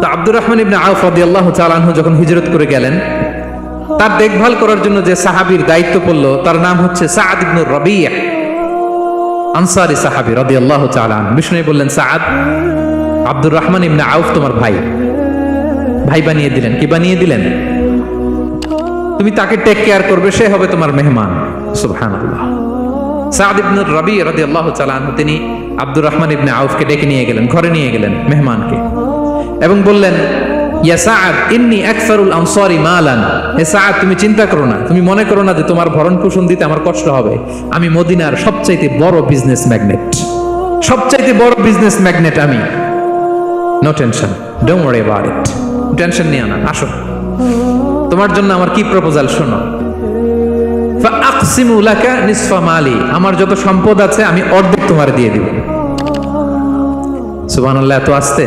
তো আব্দুর রহমান ইবনে আউফ রাদিয়াল্লাহু তাআলা আনহু যখন হিজরত করে গেলেন, তার দেখভাল করার জন্য যে সাহাবীর দায়িত্ব পড়ল, তার নাম হচ্ছে সাআদ ইবনে রাবিয়া আনসারি সাহাবী রাদিয়াল্লাহু তাআলা আনহু। বিষ্ণু বললেন, সাআদ, আব্দুর রহমান আউফ তোমার ভাই। ভাই বানিয়ে দিলেন। কি বানিয়ে দিলেন? তুমি তাকে টেক কেয়ার করবে, সে হবে তোমার মেহমান। সুবহানাল্লাহ। সাদ ইবনে রবি তাআলা আনহু, তিনি আব্দুর রহমান ইবনে আউফকে ডেকে নিয়ে গেলেন, ঘরে নিয়ে গেলেন মেহমানকে। এবং বললেন তুমি চিন্তা করো না। তুমি মনে করো না যে তোমার ভরণ পোষণ দিতে আমার কষ্ট হবে। আমি মদিনার সবচাইতে বড় বিজনেস ম্যাগনেট সবচাইতে বড় বিজনেস ম্যাগনেট আমি। No tension don't worry tension নিয়ে না, আসো। তোমার জন্য আমার কি প্রপোজাল শোনো। ফাআকসিমু লাকা নিসফা মালি, আমার যত সম্পদ আছে আমি অর্ধেক তোমার দিয়ে দিব। সুবহানাল্লাহ, এত আসতে?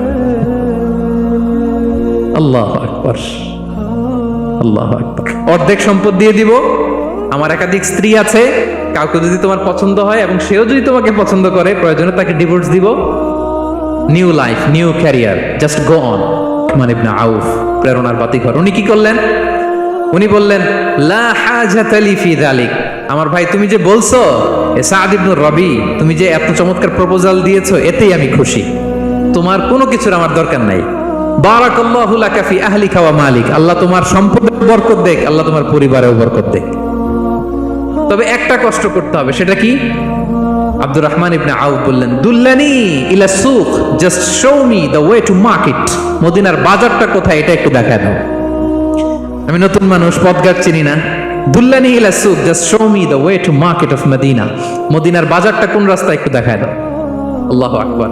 আল্লাহ আল্লাহ অর্ধেক সম্পদ দিয়ে দিব, আমার একাধিক স্ত্রী আছে, কাউকে যদি তোমার পছন্দ হয় এবং সেও যদি তোমাকে পছন্দ করে, প্রয়োজনে তাকে ডিভোর্স দিব। New life new career just go on মানে আউফ প্রেরণার বাতিঘর। উনি কি করলেন? উনি বললেন আমার ভাই, তুমি যে বলছো রবি, তুমি যে এত চমৎকার প্রপোজাল দিয়েছ, এতেই আমি খুশি। তোমার কোনো কিছুর আমার দরকার নাই। লাকা ফি আহলিকা ওয়া মালিক। আল্লাহ তোমার বরকত দেখ, আল্লাহ তোমার পরিবারেও বরকত দেখ। তবে একটা কষ্ট করতে হবে, সেটা কি? আব্দুর রহমান ইবনে আউফ বললেন, দুল্লানি ইলা just show me the way to market মদিনার বাজারটা কোথায়, এটা একটু দেখায় দাও। আমি নতুন মানুষ, পথঘাট চিনি না। দুল্লানি ইলা just show me the way to market of Medina. মদিনার বাজারটা কোন রাস্তা একটু দেখায় দাও। আল্লাহু আকবার।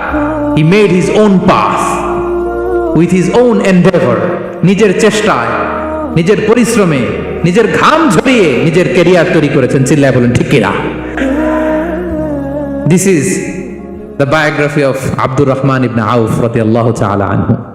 he made his own pass with his own endeavour নিজের চেষ্টায়, নিজের পরিশ্রমে, নিজের ঘাম ঝরিয়ে নিজের কেরিয়ার তৈরি করেছেন। চিল্লায় বলেন, ঠিক কিনা? This is the biography of Abdur Rahman Ibna Auf রতি আল্লাহ আনহু